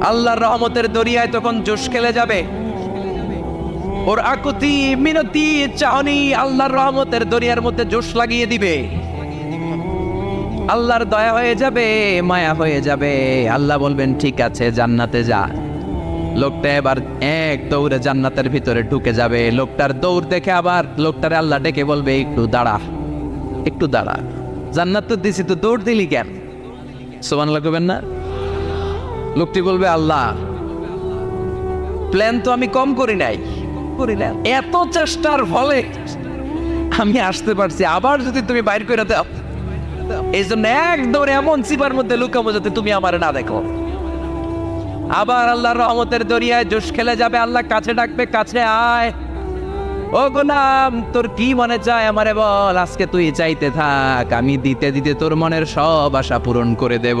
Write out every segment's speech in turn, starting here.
আল্লাহর রহমতের দরিয়ায় তখন জোশ খেলে যাবে। ওর আকুতি মিনতি চাহনি আল্লাহর রহমতের দরিয়ার মধ্যে জোশ লাগিয়ে দিবে। আল্লাহর দয়া হয়ে যাবে, মায়া হয়ে যাবে। আল্লাহ বলবেন, ঠিক আছে, জান্নাতে যা। লোকটা এবার এক দৌড়ে জান্নাতের ভিতরে ঢুকে যাবে। লোকটার দৌড় দেখে আবার লোকটারে আল্লাহ ডেকে বলবে, একটু দাঁড়া একটু দাঁড়া। জান্নাত তো দিছি, তো দৌড় দিলি কেন? সোমান লাগবেন না? লোকটি বলবে, আল্লাহ প্ল্যান তো আমি কম করি নাই। করি না এত চেষ্টার ফলে আমি আসতে পারছি। আবার যদি তুমি বাইর করে দাও এই জন্য একদম এমন সিপার মধ্যে লুকাবো যাতে তুমি আমার না দেখো। আবার আল্লাহর রহমতের দরিয়ায় জোশ খেলে যাবে। আল্লাহ কাছে ডাকবে, কাছে আয়। ও গোলাম, তোর কি মনে চায় আমারে বল? আজকে তুই চাইতে থাক, আমি দিতে দিতে তোর মনের সব আশা পূরণ করে দেব।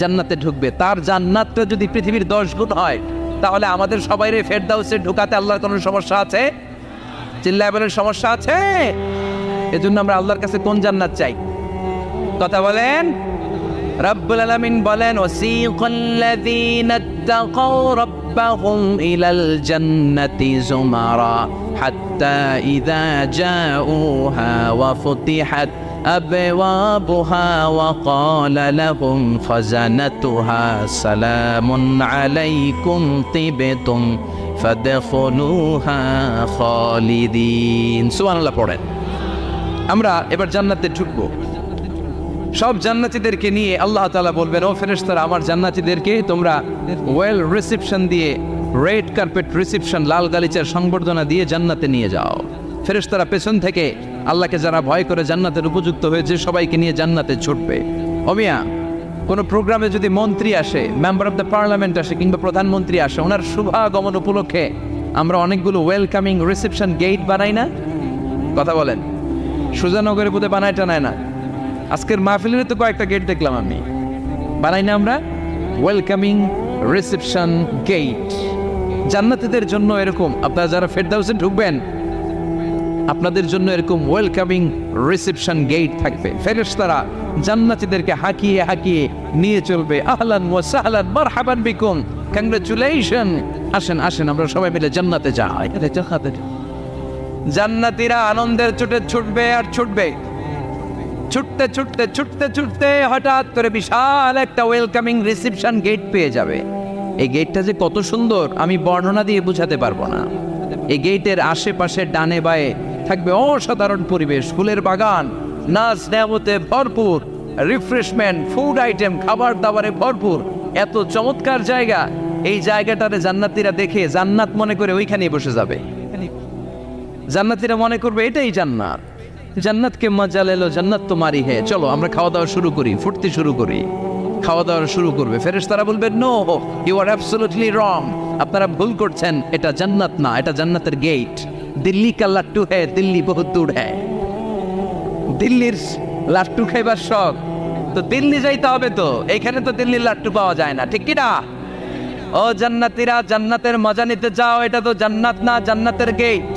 জান্নাতে ঢুকবে। তার জান্নাতটা যদি পৃথিবীর দশ গুণ হয়, তাহলে আমাদের সবাই ফেরদাউসে ঢুকাতে আল্লাহর কোনো সমস্যা আছে? চিল্লায় বলেন, সমস্যা আছে? এজন্য আমরা আল্লাহর কাছে কোন জান্নাত চাই? কথা বলেন। রব্বুল আলামিন বলেন ওয়াসিকাল্লাযীনা ইত্তাকাও রাব্বাহুম ইলাল জান্নাতি যুমারা হাত্তা ইযা জাউহা ওয়া ফুতিহাত أبوابها وقال لهم خزنتها سلام عليكم طبتم فادخلوها خالدين سبحان الله পড়েন আমরা এবার জান্নাতে ঢুকবো সব জান্নাতীদেরকে নিয়ে আল্লাহ তাআলা বলবেন ও ফেরেশতারা আমার জান্নাতীদেরকে তোমরা ওয়েল রিসেপশন দিয়ে রেড কার্পেট রিসেপশন লাল গালিচার সংবর্ধনা দিয়ে জান্নাতে নিয়ে যাও ফেরেশতারা পেছন থেকে আল্লাহকে যারা ভয় করে জান্নাতের উপযুক্ত হয়েছে, সবাইকে নিয়ে জান্নাতে ছুটবে। অমিয়া কোনো প্রোগ্রামে যদি মন্ত্রী আসে, মেম্বার অফ দ্য পার্লামেন্ট আসে কিংবা প্রধানমন্ত্রী আসে, ওনার শুভাগমন উপলক্ষে আমরা অনেকগুলো ওয়েলকামিং রিসেপশন গেট বানাই না? কথা বলেন। সুজানগরে বোধহয় বানায় টানায় না। আজকের মাহফিলের তো কয়েকটা গেট দেখলাম আমি। বানাই না আমরা? Welcoming reception gate. জান্নাতীদের জন্য এরকম। আপনারা যারা ফেরদাউসে ঢুকবেন আপনাদের জন্য এরকম ওয়েলকামিং রিসেপশন গেট থাকবে। ফেরেশতারা জান্নাতীদেরকে হাঁকিয়ে হাঁকিয়ে নিয়ে চলবে। আহলান ওয়া সাহলান মারহাবান বিকুম। কংগ্রেচুলেশন আসেন আসেন আমরা সবাই মিলে জান্নাতে যাই। জান্নাতীরা আনন্দের চোটে ছুটবে আর ছুটবে। ছুটতে ছুটতে ছুটতে ছুটতে হঠাৎ করে বিশাল একটা ওয়েলকামিং রিসেপশন গেট পেয়ে যাবে। এই গেটটা যে কত সুন্দর আমি বর্ণনা দিয়ে বোঝাতে পারব না। এই গেটের আশেপাশে ডানে বায়ে থাকবে অসাধারণ পরিবেশ, ফুলের বাগান, নাচ নেমতে ভরপুর রিফ্রেশমেন্ট ফুড আইটেম খাবার দাবারে ভরপুর। এত চমৎকার জায়গা। এই জায়গাটারে জান্নাতীরা দেখে জান্নাত মনে করে ওইখানেই বসে যাবে। জান্নাতীরা মনে করবে এটাই জান্নাত। জান্নাতকে মজা লেলো জান্নাত তো মারি হে। চলো, আমরা খাওয়া দাওয়া শুরু করি ফুটতে শুরু করি। খাওয়া দাওয়া শুরু করবে। ফেরেশতারা বলবে, no you are absolutely wrong আপনারা ভুল করছেন, এটা জান্নাত না, এটা জান্নাতের গেট দিল্লি কা লাট্টু হ্যায়, দিল্লি বহুত দূর হ্যায়। দিল্লির লাট্টু খাইবার শখ, তো দিল্লি যাইতে হবে তো, এখানে তো দিল্লির লাট্টু পাওয়া যায় না, ঠিক কি না? ও জান্নাতীরা, জান্নাতের মজা নিতে যাও, এটা তো জান্নাত না, জান্নাতের গেট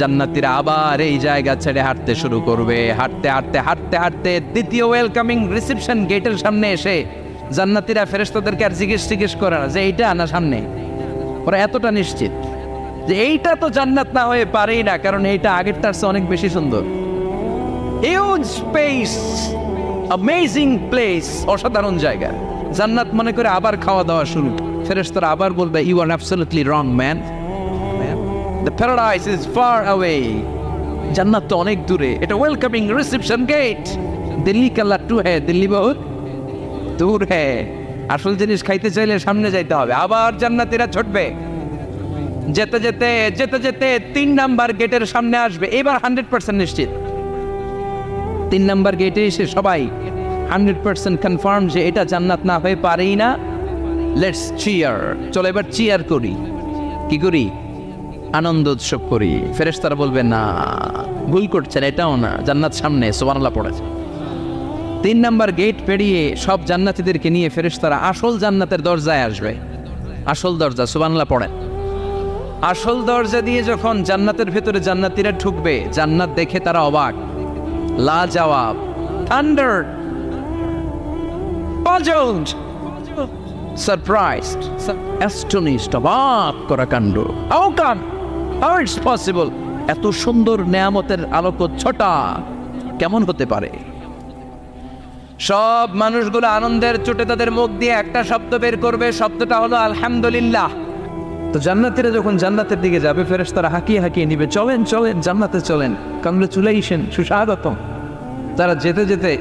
জান্নাতীরা আবার এই জায়গা ছেড়ে হাঁটতে শুরু করবে, হাঁটতে হাঁটতে হাঁটতে হাঁটতে দ্বিতীয় ওয়েলকামিং রিসেপশন গেটের সামনে এসে জান্নাতীরা ফেরেশতাদেরকে আর জিজ্ঞেস জিজ্ঞেস করে না যে এইটা না সামনে। ওরা এতটা নিশ্চিত। যে এইটা তো জান্নাত না হয়ে পারেই না, কারণ এইটা আগেরটার চেয়ে অনেক বেশি সুন্দর। হিউজ স্পেস অ্যামেজিং প্লেস অসাধারণ জায়গা। জান্নাত মনে করে আবার খাওয়া দাওয়া শুরু। ফেরেশতারা আবার বলবে you are absolutely wrong man the paradise is far away জান্নাত তো অনেক দূরে। এটা ওয়েলকামিং রিসেপশন গেট দিল্লি কা লাট্টু হ্যাঁ দিল্লি বহুত দূর হ্যাঁ আসল জিনিস খাইতে চাইলে সামনে যাইতে হবে। আবার জান্নাতীরা ছুটবে। যেতে যেতে যেতে যেতে তিন নাম্বার গেটের সামনে আসবে। এবার হান্ড্রেড পার্সেন্ট নিশ্চিত। তিন নাম্বার গেটে এসে সবাই হান্ড্রেড পার্সেন্ট কনফার্ম যে এটা জান্নাত না হয়ে পারেই না। লেটস চিয়ার চলো এবার চিয়ার করি। কি করি? আনন্দ উৎসব করি। ফেরেশতারা বলবে, না, ভুল করছেন, এটাও না। জান্নাত সামনে, সুবহানাল্লাহ পড়েছে। তিন নাম্বার গেট পেরিয়ে সব জান্নাতীদেরকে নিয়ে ফেরেশতারা আসল জান্নাতের দরজায় আসবে। আসল দরজা, সুবহানাল্লাহ পড়েন। আসল দরজা দিয়ে যখন জান্নাতের ভেতরে জান্নাতীরা ঢুকবে জান্নাত দেখে তারা অবাক। লা জবাব থান্ডার puzzled, surprised, astonished, অবাক করা কাণ্ড। How come? How it's possible? এত সুন্দর নেয়ামতের আলোক ছটা কেমন হতে পারে? সব মানুষগুলো আনন্দের চোটে তাদের মুখ দিয়ে একটা শব্দ বের করবে শব্দটা হলো আলহামদুলিল্লাহ। তো জান্নাতিরা যখন জান্নাতের দিকে যাবে ফেরেস তারা হাঁকিয়ে হাঁকিয়ে নিবে, চলেন চলেন, জান্নাতে চলেন। কংগ্রেচুলেশন সুস্বাগতম। তারা যেতে যেতে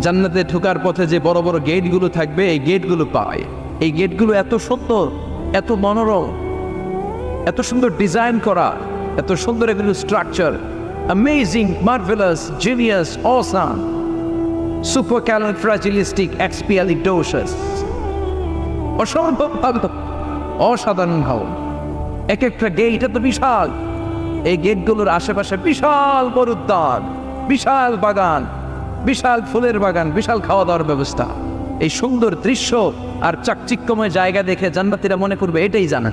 জান্নাতে ঢোকার পথে যে বড় বড় গেটগুলো থাকবে, এই গেটগুলো পায়। এই গেটগুলো এত সুন্দর, এত মনোরম, এত সুন্দর ডিজাইন করা, এত সুন্দর এগুলো structure amazing marvellous genius awesome supercalifragilisticexpialidocious অসম্ভব অসাধারণ ভাব। এক একটা গেট তো বিশাল। এই গেটগুলোর আশেপাশে বিশাল বড় উদ্যান বিশাল বাগান, বিশাল ফুলের বাগান, বিশাল খাওয়া দাওয়ার ব্যবস্থা। এই সুন্দর দৃশ্য আর চাকচিক্যময় জায়গা দেখে জান্নাতিরা মনে করবে এটাই জানা।